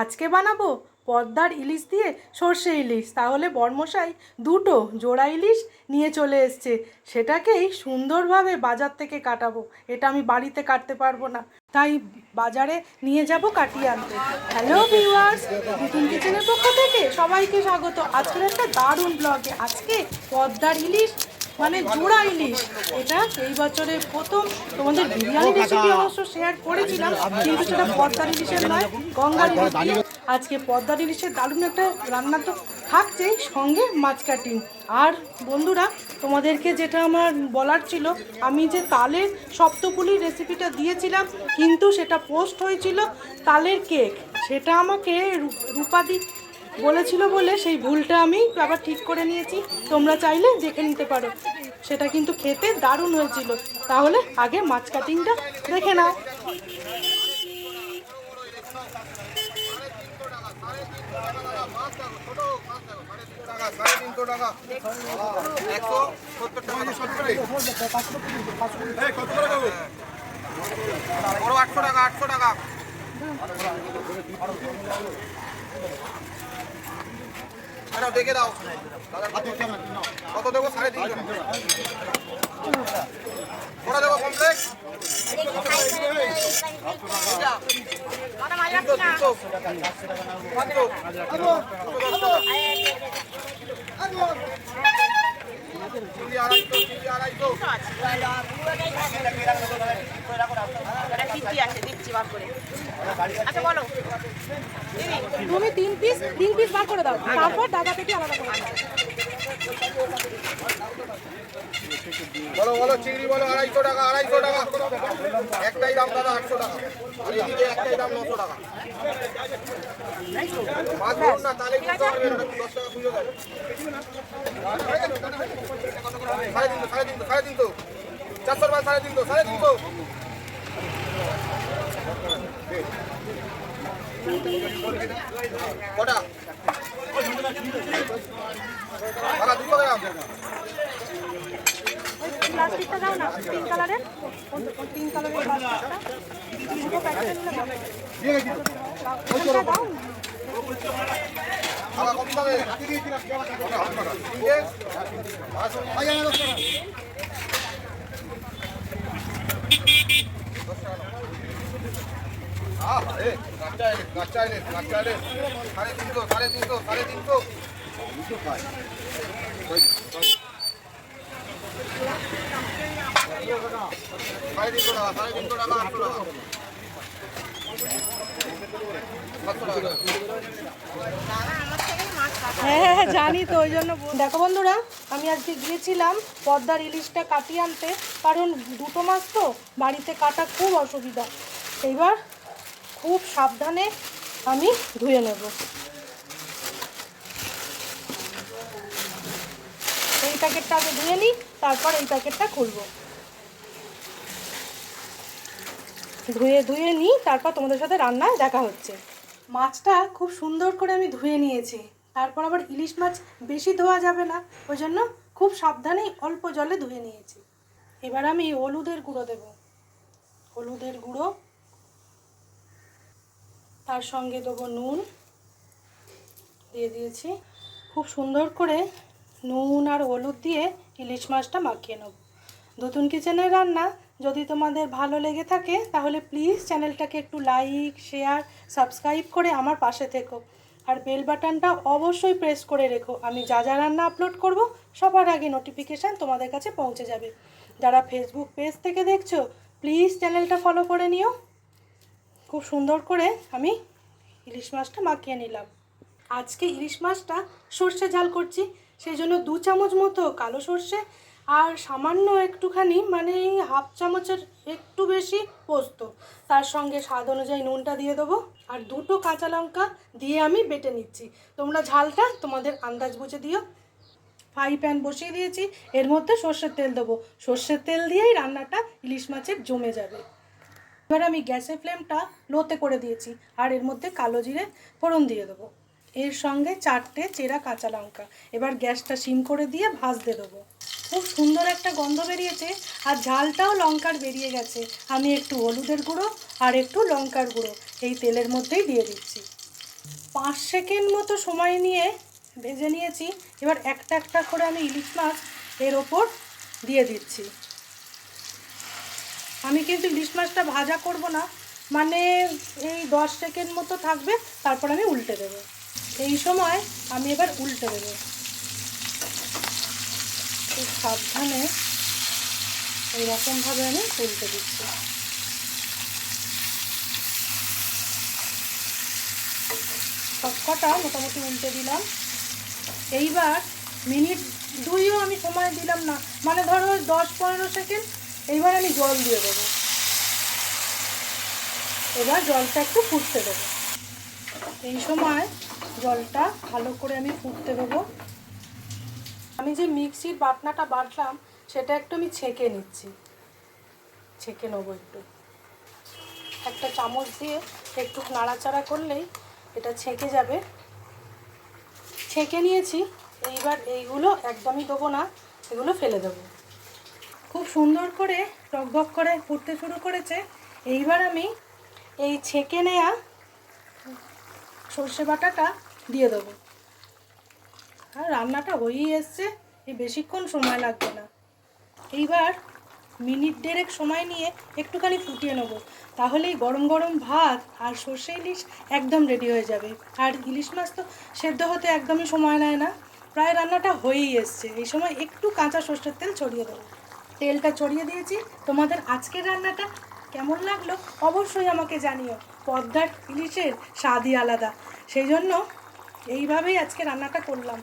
আজকে বানাবো পদ্মার ইলিশ দিয়ে সর্ষে ইলিশ। তাহলে বর্মশাই দুটো জোড়া ইলিশ নিয়ে চলে এসছে। সেটাকেই সুন্দরভাবে বাজার থেকে কাটাবো। এটা আমি বাড়িতে কাটতে পারব না। তাই বাজারে নিয়ে যাব কাটিয়ে আনতে। হ্যালো ভিউয়ার্স নতুন কিচেনের পক্ষ থেকে সবাইকে স্বাগত। আজকের একটা দারুণ ব্লগে আজকে পদ্মার ইলিশ মানে জোড়া ইলিশ। এটা এই বছরে প্রথম তোমাদের বিরিয়ানি রেসিপি অবশ্য শেয়ার করেছিলাম, কিন্তু সেটা পদ্মার ইলিশের নয়, গঙ্গার। আজকে পদ্মার ইলিশের দারুণ একটা রান্না তো থাকছেই, সঙ্গে মাছ কাটিং আর বন্ধুরা, তোমাদেরকে যেটা আমার বলার ছিল, আমি যে তালের সপ্তপুলি রেসিপিটা দিয়েছিলাম, কিন্তু সেটা পোস্ট হয়েছিল তালের কেক সেটা আমাকে রূপাদি বলেছিল বলে সেই ভুলটা আমি আবার ঠিক করে নিয়েছি তোমরা চাইলে দেখে নিতে পারো সেটা কিন্তু খেতে দারুণ হয়েছিল তাহলে আগে মাছ কাটিংটা দেখে নাও আটশো টাকা আটশো টাকা দেখে দাও কত দেবো সাড়ে তিনশো আচ্ছা বলো তুমি তিন পিস তিন পিস বার করে দাও। তারপর দাদা পেটি আলাদা করে দাও। বলো বলো চিংড়ি বলো আড়াইশো টাকা আড়াইশো টাকা। একটাই দাম দাদা আটশো টাকা। আর এদিকে একটাই দাম নশো টাকা। মাছ ধরুন না তাহলে বুঝতে পারবেন না, দশ টাকা খুঁজে দেন সাড়ে তিনশো সাড়ে তিনশো সাড়ে তিনশো চারশো টাকা সাড়ে তিনশো সাড়ে তিনশো। কটা? দাদা গ্রাম প্লাস্টিকটা দাও না তিন কালারের। কোন- কোন কালারের প্লাস্টিকটা? দুটো প্যাকেট নিলে দাও? না। টাকা হ্যাঁ হ্যাঁ, হ্যাঁ জানি তো ওই জন্য দেখো বন্ধুরা আমি আজকে গিয়েছিলাম পদ্মার ইলিশটা কাটিয়ে আনতে কারণ দুটো মাছ তো বাড়িতে কাটা খুব অসুবিধা। এইবার খুব সাবধানে আমি ধুয়ে নেব। এই প্যাকেটটা আগে ধুয়ে নিই, তারপর এই প্যাকেটটা খুলবো। ধুয়ে ধুয়ে নিই, তারপর তোমাদের সাথে রান্নায় দেখা হচ্ছে। মাছটা খুব সুন্দর করে আমি ধুয়ে নিয়েছি। তারপর আবার ইলিশ মাছ বেশি ধোয়া যাবে না, ওই জন্য খুব সাবধানেই অল্প জলে ধুয়ে নিয়েছি। এবার আমি হলুদের গুঁড়ো দেব। হলুদের গুঁড়ো তার সঙ্গে দেবো নুন। দিয়ে দিয়েছি। খুব সুন্দর করে নুন আর হলুদ দিয়ে ইলিশ মাছটা মাখিয়ে নেব। নতুন কিচেনের রান্না, যদি তোমাদের ভালো লেগে থাকে, তাহলে প্লিজ চ্যানেলটাকে একটু লাইক শেয়ার সাবস্ক্রাইব করে আমার পাশে থেকো। আর বেল বাটনটা অবশ্যই প্রেস করে রেখো। আমি যা যা রান্না আপলোড করব, সবার আগে নোটিফিকেশান তোমাদের কাছে পৌঁছে যাবে। যারা ফেসবুক পেজ থেকে দেখছ প্লিজ চ্যানেলটা ফলো করে নিও। খুব সুন্দর করে আমি ইলিশ মাছটা মাখিয়ে নিলাম। আজকে ইলিশ মাছটা সর্ষে ঝাল করছি, সেই জন্য দু চামচ মতো কালো সর্ষে আর সামান্য একটুখানি মানে হাফ চামচের একটু বেশি পোস্ত। তার সঙ্গে স্বাদ অনুযায়ী নুনটা দিয়ে দেবো আর দুটো কাঁচা লঙ্কা দিয়ে আমি বেটে নিচ্ছি। তোমরা ঝালটা তোমাদের আন্দাজ বুঝে দিও। ফ্রাই প্যান বসিয়ে দিয়েছি, এর মধ্যে সর্ষের তেল দেবো। সর্ষের তেল দিয়েই রান্নাটা ইলিশ মাছের জমে যাবে। এবার আমি গ্যাসের ফ্লেমটা লোতে করে দিয়েছি, আর এর মধ্যে কালো জিরে ফোড়ন দিয়ে দেবো। এর সঙ্গে চারটে চেরা কাঁচা লঙ্কা। এবার গ্যাসটা সিম করে দিয়ে ভাজতে দেবো। খুব সুন্দর একটা গন্ধ বেরিয়েছে, আর ঝালটাও লঙ্কার বেরিয়ে গেছে। আমি একটু হলুদের গুঁড়ো আর একটু লঙ্কার গুঁড়ো এই তেলের মধ্যেই দিয়ে দিচ্ছি। পাঁচ সেকেন্ড মতো সময় নিয়ে ভেজে নিয়েছি। এবার একটা একটা করে আমি ইলিশ মাছ এর ওপর দিয়ে দিচ্ছি। আমি কিন্তু ইলিশ মাছটা ভাজা করব না। মানে এই দশ সেকেন্ড মতো থাকবে, তারপর আমি উল্টে দেবো। এই সময় আমি এবার উল্টে দেবো। খুব সাবধানে এইরকমভাবে আমি উল্টে দিচ্ছি। সব কটা মোটামুটি উল্টে দিলাম। এইবার মিনিট দুইও আমি সময় দিলাম না। মানে ধরো দশ পনেরো সেকেন্ড এইবার আমি জল দিয়ে দেবো। এবার জলটা একটু ফুটতে দেবো। এই সময় জলটা ভালো করে আমি ফুটতে দেবো। আমি যে মিক্সির বাটনাটা বাটলাম, সেটা একটু আমি ছেঁকে নিচ্ছি। ছেঁকে নেব একটু। একটা চামচ দিয়ে একটু নাড়াচাড়া করলেই এটা ছেঁকে যাবে। ছেঁকে নিয়েছি, এইবার এইগুলো একদমই দেবো না, এগুলো ফেলে দেবো। খুব সুন্দর করে টকবক করে ফুটতে শুরু করেছে। এইবার আমি এই ছেঁকে নেয়া সর্ষে বাটাটা দিয়ে দেবো। আর রান্নাটা হয়েই এসছে, এই বেশিক্ষণ সময় লাগবে না। এইবার মিনিট দেড়েক সময় নিয়ে একটুখানি ফুটিয়ে নেব। তাহলেই গরম গরম ভাত আর সর্ষে ইলিশ একদম রেডি হয়ে যাবে। আর ইলিশ মাছ তো সেদ্ধ হতে একদমই সময় নেয় না। প্রায় রান্নাটা হয়েই এসছে। এই সময় একটু কাঁচা সর্ষের তেল ছড়িয়ে দেবো। তেলটা ছড়িয়ে দিয়েছি। তোমাদের আজকের রান্নাটা কেমন লাগল অবশ্যই আমাকে জানিও। পদ্মার ইলিশের স্বাদই আলাদা। সেই জন্য এইভাবেই আজকে রান্নাটা করলাম।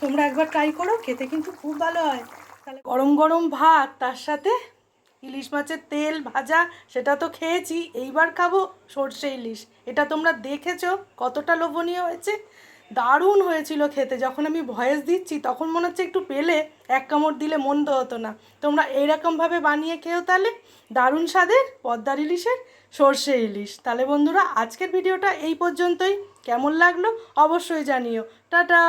তোমরা একবার ট্রাই করো, খেতে কিন্তু খুব ভালো হয়। তাহলে গরম গরম ভাত, তার সাথে ইলিশ মাছের তেল ভাজা, সেটা তো খেয়েছি। এইবার খাব সর্ষে ইলিশ। এটা তোমরা দেখেছ কতটা লোভনীয় হয়েছে। দারুণ হয়েছিল খেতে। যখন আমি ভয়েস দিচ্ছি, তখন মনে হচ্ছে একটু পেলে, এক কামড় দিলে মন্দ হতো না। তোমরা এইরকমভাবে বানিয়ে খেও তাহলে। দারুণ স্বাদের পদ্মার ইলিশের সর্ষে ইলিশ। তাহলে বন্ধুরা, আজকের ভিডিওটা এই পর্যন্তই। কেমন লাগল অবশ্যই জানিও। টাটা!